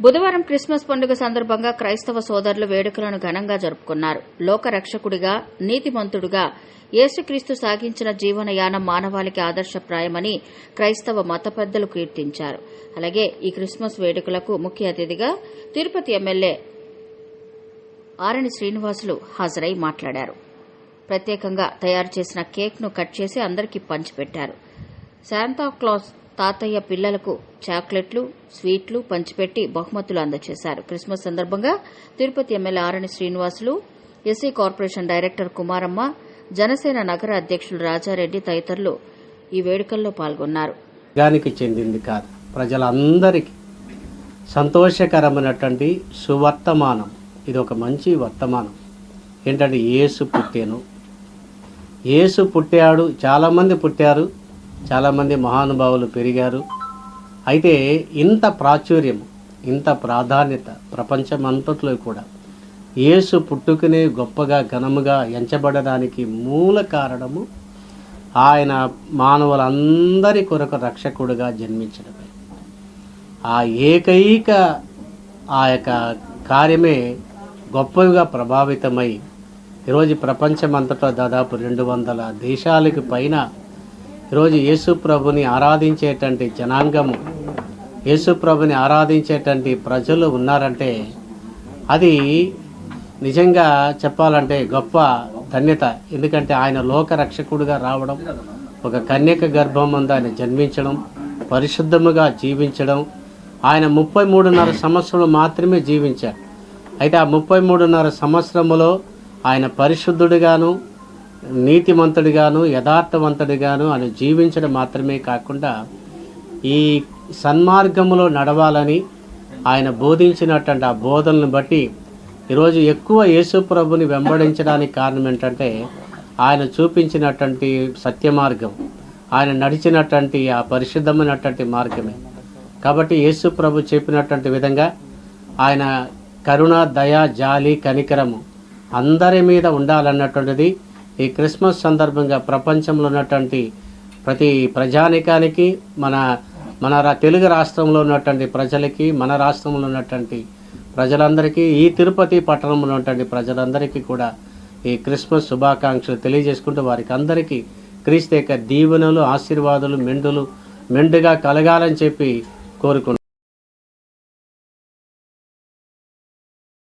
బుధవారం క్రిస్మస్ పండుగ సందర్భంగా క్రైస్తవ సోదరులు వేడుకలను ఘనంగా జరుపుకున్నారు. లోకరక్షకుడిగా నీతిమంతుడుగా యేసుక్రీస్తు సాగించిన జీవనయానం మానవాళికి ఆదర్శప్రాయమని క్రైస్తవ మత పెద్దలు కీర్తించారు. అలాగే ఈ క్రిస్మస్ వేడుకలకు ముఖ్య అతిథిగా తిరుపతి ఎమ్మెల్యే ఆరణి శ్రీనివాసులు హాజరై మాట్లాడారు. ప్రత్యేకంగా తయారు చేసిన కేక్ను కట్ చేసి అందరికీ పంచిపెట్టారు. శాంతాక్లాస్ తాతయ్య పిల్లలకు చాక్లెట్లు స్వీట్లు పంచిపెట్టి బహుమతులు అందజేశారు. క్రిస్మస్ సందర్భంగా Tirupati MLA Arani Srinivasulu SC corporation director Kumaramma Janasena నగర అధ్యక్షులు రాజారెడ్డి తదితరులు ఈ వేడుకల్లో పాల్గొన్నారు. చెందింది కాదు. ప్రజలందరికీ సంతోషకరమైనటువంటి సువర్తమానం. ఇది ఒక మంచి వర్తమానం. ఏంటంటే యేసు పుట్టాను. యేసు పుట్టాడు చాలామంది పుట్టారు. చాలామంది మహానుభావులు పెరిగారు. అయితే ఇంత ప్రాచుర్యం ఇంత ప్రాధాన్యత ప్రపంచమంతట్లో కూడా యేసు పుట్టుకునే గొప్పగా ఘనముగా ఎంచబడడానికి మూల కారణము ఆయన మానవులందరి కొరకు రక్షకుడుగా జన్మించడమే. ఆ ఏకైక ఆ యొక్క కార్యమే గొప్పగా ప్రభావితమై ఈరోజు ప్రపంచమంతటా దాదాపు రెండు వందల దేశాలకు పైన ఈరోజు యేసు ప్రభుని ఆరాధించేటువంటి జనాంగము యేసు ప్రభుని ఆరాధించేటువంటి ప్రజలు ఉన్నారంటే అది నిజంగా చెప్పాలంటే గొప్ప ధన్యత. ఎందుకంటే ఆయన లోక రక్షకుడుగా రావడం ఒక కన్యక గర్భం ముందు ఆయన జన్మించడం పరిశుద్ధముగా జీవించడం ఆయన ముప్పై మూడున్నర సంవత్సరంలో మాత్రమే జీవించాడు అయితే ఆ ముప్పై మూడున్నర సంవత్సరములో ఆయన పరిశుద్ధుడిగాను నీతిమంతుడిగాను యథార్థవంతుడిగాను ఆయన జీవించడం మాత్రమే కాకుండా ఈ సన్మార్గములో నడవాలని ఆయన బోధించినటువంటి ఆ బోధనను బట్టి ఈరోజు ఎక్కువ యేసు ప్రభుని వెంబడించడానికి కారణం ఏంటంటే ఆయన చూపించినటువంటి సత్య మార్గం ఆయన నడిచినటువంటి ఆ పరిశుద్ధమైనటువంటి మార్గమే. కాబట్టి యేసు ప్రభు చెప్పినటువంటి విధంగా ఆయన కరుణ దయ జాలి కనికరము అందరి మీద ఉండాలన్నటువంటిది ఈ క్రిస్మస్ సందర్భంగా ప్రపంచంలో ఉన్నటువంటి ప్రతి ప్రజానికానికి మన మన రా- తెలుగు రాష్ట్రంలో ఉన్నటువంటి ప్రజలకి మన రాష్ట్రంలో ఉన్నటువంటి ప్రజలందరికీ ఈ తిరుపతి పట్టణంలో ఉన్నటువంటి ప్రజలందరికీ కూడా ఈ క్రిస్మస్ శుభాకాంక్షలు తెలియజేసుకుంటూ వారికి అందరికీ క్రీస్తు యొక్క దీవెనలు ఆశీర్వాదాలు మెండులు మెండుగా కలగాలని చెప్పి కోరుకుంటున్నాను